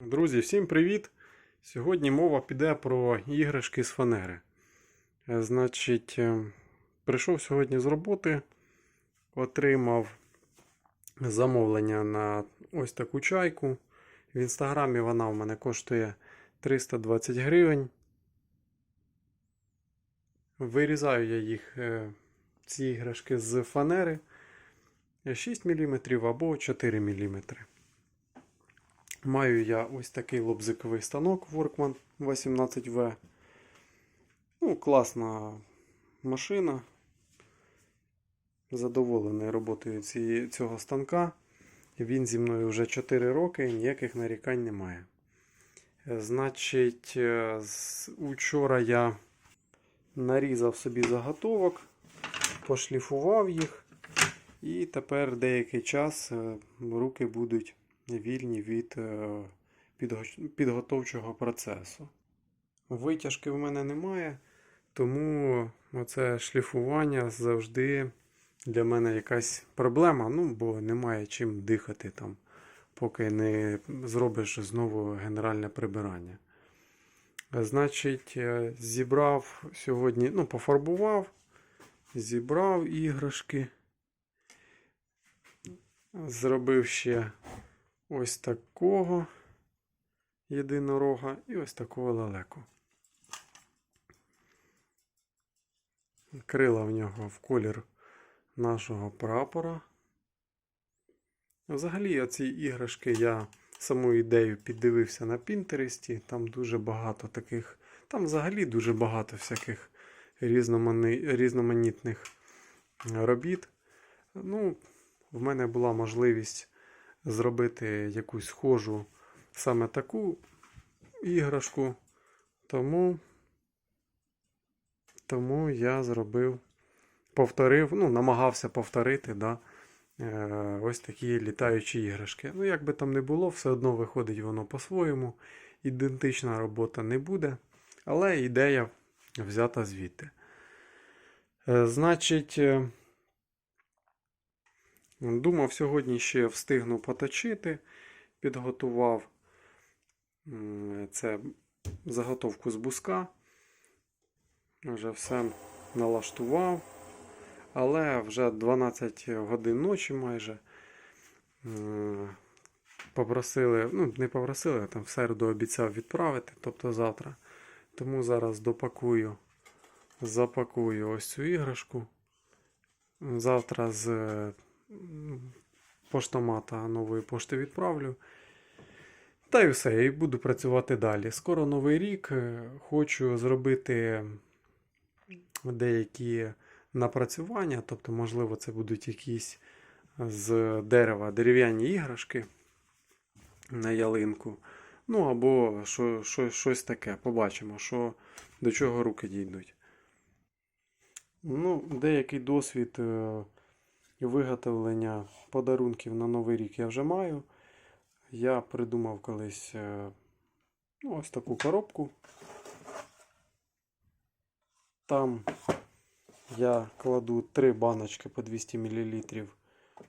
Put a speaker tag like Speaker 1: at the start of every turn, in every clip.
Speaker 1: Друзі, всім привіт! Сьогодні мова піде про іграшки з фанери. Е, Значить, е, прийшов сьогодні з роботи, отримав замовлення на ось таку чайку. В інстаграмі вона в мене коштує 320 гривень. Вирізаю я їх, е, ці іграшки з фанери 6 мм або 4 мм. Маю я ось такий лобзиковий станок Workman 18V. Ну, класна машина. Задоволений роботою цього станка. Він зі мною вже 4 роки, ніяких нарікань немає. Е, Значить, е, учора я нарізав собі заготовок, пошліфував їх, і тепер деякий час е, руки будуть вільні від е, підготовчого процесу. Витяжки в мене немає, тому оце шліфування завжди для мене якась проблема, ну, бо немає чим дихати там, поки не зробиш знову генеральне прибирання. Значить, е, зібрав сьогодні, ну, пофарбував, зібрав іграшки, зробив ще ось такого єдинорога і ось такого лелеку. Крила в нього в колір нашого прапора. Взагалі, оці іграшки я саму ідею піддивився на Пінтересті. Там дуже багато таких, там взагалі дуже багато всяких різноманітних робіт. Ну, в мене була можливість зробити якусь схожу саме таку іграшку. Тому, тому я зробив, повторив, ну, намагався повторити да, е, ось такі літаючі іграшки. Ну, як би там не було, все одно виходить воно по-своєму. Ідентична робота не буде, але ідея взята звідти. Е, Значить, е, Думав, сьогодні ще встигну поточити. Підготував це заготовку з буска. Вже все налаштував. Але вже 12 годин ночі майже. Попросили, ну, не попросили, а там в середу обіцяв відправити, тобто завтра. Тому зараз допакую, запакую ось цю іграшку. Завтра з поштомата нової пошти відправлю. Та й все, і буду працювати далі. Скоро новий рік. е, Хочу зробити деякі напрацювання, тобто, можливо, це будуть якісь з дерева дерев'яні іграшки на ялинку. Ну або що, що, щось таке. Побачимо, що, до чого руки дійдуть. Ну, деякий досвід е, виготовлення подарунків на Новий рік я вже маю. Я придумав колись е, ну, ось таку коробку. Там я кладу три баночки по 200 мл.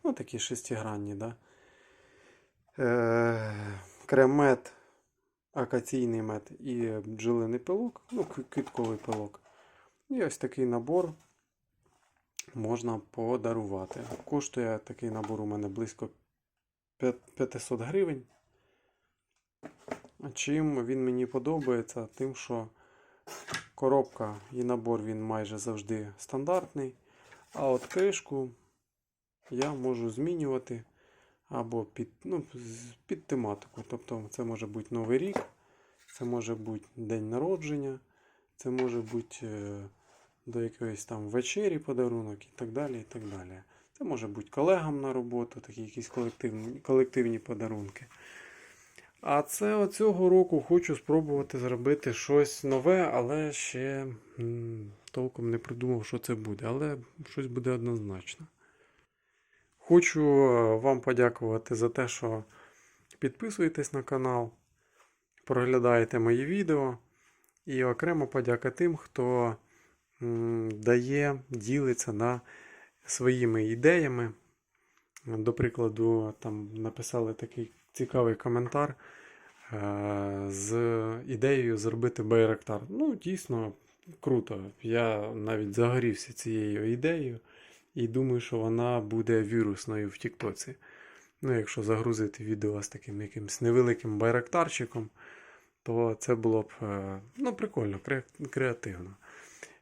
Speaker 1: Ну, такі шестигранні, да? Е, крем-мед, акаційний мед і бджолиний пилок, ну, кві- квітковий пилок. І ось такий набор можна подарувати. Коштує такий набор у мене близько 500 гривень. Чим він мені подобається? Тим, що коробка і набор він майже завжди стандартний. А от кришку я можу змінювати або під, ну, під тематику. Тобто це може бути Новий рік, це може бути день народження, це може бути е, до якоїсь там вечері подарунок і так далі. і так далі. Це може бути колегам на роботу, такі якісь колективні, колективні подарунки. А це цього року хочу спробувати зробити щось нове, але ще толком не придумав, що це буде. Але щось буде однозначно. Хочу е, вам подякувати за те, що підписуєтесь на канал, проглядаєте мої відео. І окремо подяка тим, хто дає, ділиться да, своїми ідеями. До прикладу, там написали такий цікавий коментар. е, з ідеєю зробити Байрактар. Ну, дійсно круто. Я навіть загорівся цією ідеєю і думаю, що вона буде вірусною в Тіктоці. Ну, якщо загрузити відео з таким якимось невеликим байрактарчиком, то це було б е, ну, прикольно, кре- креативно.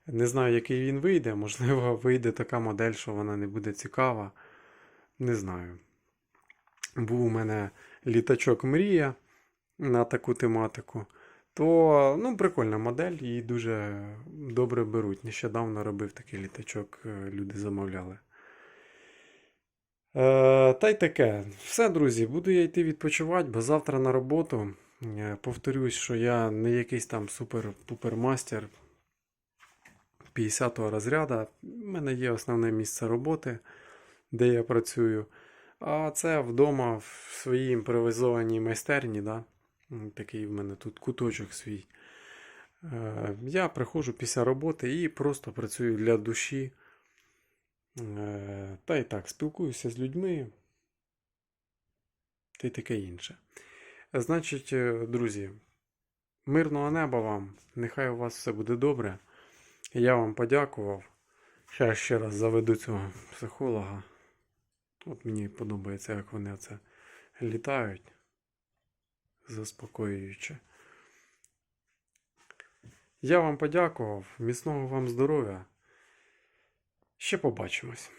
Speaker 1: Не знаю, який він вийде. Можливо, вийде така модель, що вона не буде цікава. Не знаю. Був у мене літачок Мрія на таку тематику. То ну, прикольна модель, її дуже добре беруть. Нещодавно робив такий літачок, е, люди замовляли. Е, та й таке. Все, друзі, буду я йти відпочивати, бо завтра на роботу. Е, Повторюсь, що я не якийсь там супер-пупер-мастер 50-го розряду. У мене є основне місце роботи, де я працюю. А це вдома в своїй імпровізованій майстерні. Да? Такий в мене тут куточок свій. Е, Я приходжу після роботи і просто працюю для душі. Е, Та й так, спілкуюся з людьми. Та й таке інше. Значить, е, друзі, мирного неба вам. Нехай у вас все буде добре. Я вам подякував. Ще ще раз заведу цього психолога. От мені подобається, як вони це літають. Заспокоююче. Я вам подякував. Міцного вам здоров'я. Ще побачимось.